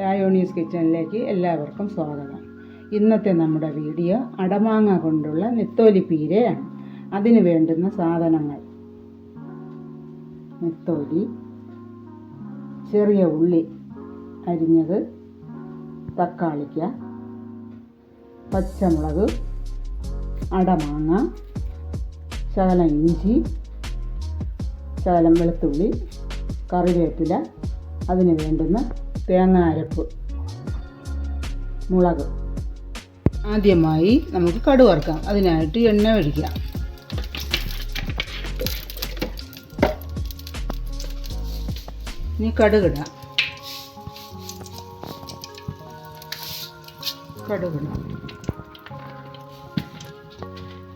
രായോണീസ് കിച്ചണിലേക്ക് എല്ലാവർക്കും സ്വാഗതം. ഇന്നത്തെ നമ്മുടെ വീഡിയോ അടമാങ്ങ കൊണ്ടുള്ള നെത്തോലി പീരയാണ്. അതിന് വേണ്ടുന്ന സാധനങ്ങൾ. നെത്തോലി ചെറിയ ഉള്ളി അരിഞ്ഞത് തക്കാളിക്ക പച്ചമുളക് അടമാങ്ങ ശകലം ഇഞ്ചി ശകലം വെളുത്തുള്ളി കറിവേപ്പില അതിന് വേണ്ടുന്ന തേങ്ങ അരപ്പ് മുളക്. ആദ്യമായി നമുക്ക് കടു വറുക്കാം. അതിനായിട്ട് എണ്ണ ഒഴിക്കാം ഇനി കടുകിടാം കടുകിടാം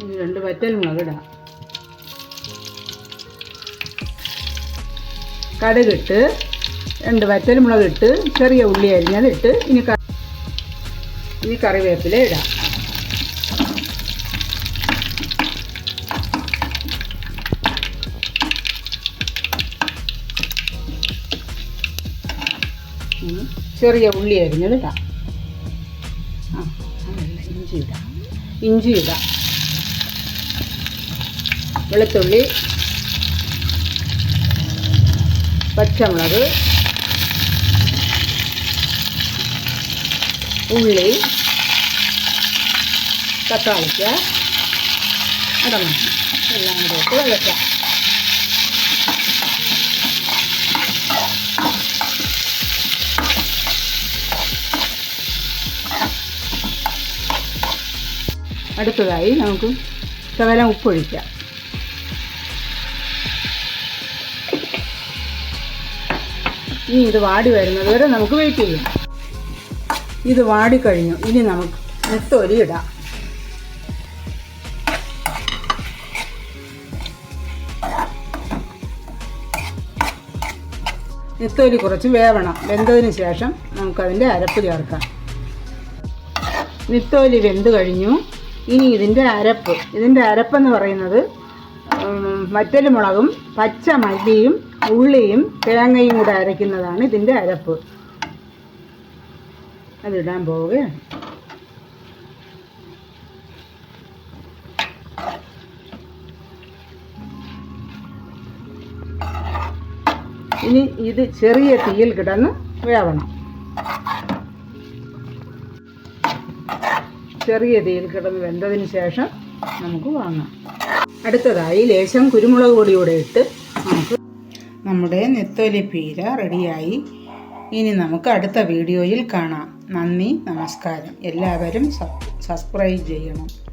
ഇനി രണ്ട് വറ്റൽ മുളകിടാം കടുകിട്ട് രണ്ട് വറ്റൽമുളക് ഇട്ട് ചെറിയ ഉള്ളി അരിഞ്ഞതിട്ട് ഇനി ഈ കറിവേപ്പില ഇടാം. ചെറിയ ഉള്ളി അരിഞ്ഞതിടാം ആ ഇഞ്ചി ഇടാം. ഇഞ്ചി ഇടാം. വെളുത്തുള്ളി പച്ചമുളക് ഉള്ളി തക്കാളിക്ക് ഇടണം എല്ലാം കൂടെ ഇട്ട് അടുത്തതായി നമുക്ക് ശകലം ഉപ്പൊഴിക്കാം. ഇനി ഇത് വാടി വരുന്നത് വരെ നമുക്ക് വെയിറ്റ് ചെയ്യാം. ഇത് വാടിക്കഴിഞ്ഞു ഇനി നമുക്ക് ഇടാം. നെത്തോലി കുറച്ച് വേവണം. വെന്തതിന് ശേഷം നമുക്കതിന്റെ അരപ്പ് ചേർക്കാം. നെത്തോലി വെന്ത് കഴിഞ്ഞു. ഇനി ഇതിന്റെ അരപ്പ്. ഇതിന്റെ അരപ്പെന്ന് പറയുന്നത് വറ്റൽ മുളകും പച്ച മല്ലിയും ഉള്ളിയും തേങ്ങയും കൂടെ അരയ്ക്കുന്നതാണ് ഇതിന്റെ അരപ്പ്. അതിടാൻ പോവുകയാണ് ഇനി ഇത് ചെറിയ തീയിൽ കിടന്ന് വേവണം. ചെറിയ തീയിൽ കിടന്ന് വെന്തതിന് ശേഷം നമുക്ക് വാങ്ങാം. അടുത്തതായി ലേശം കുരുമുളക് പൊടിയൂടെ ഇട്ട് നമുക്ക് നമ്മുടെ നെത്തോലി പീര റെഡിയായി. ഇനി നമുക്ക് അടുത്ത വീഡിയോയിൽ കാണാം. നന്ദി നമസ്കാരം. എല്ലാവരും സബ് സബ്സ്ക്രൈബ് ചെയ്യണം.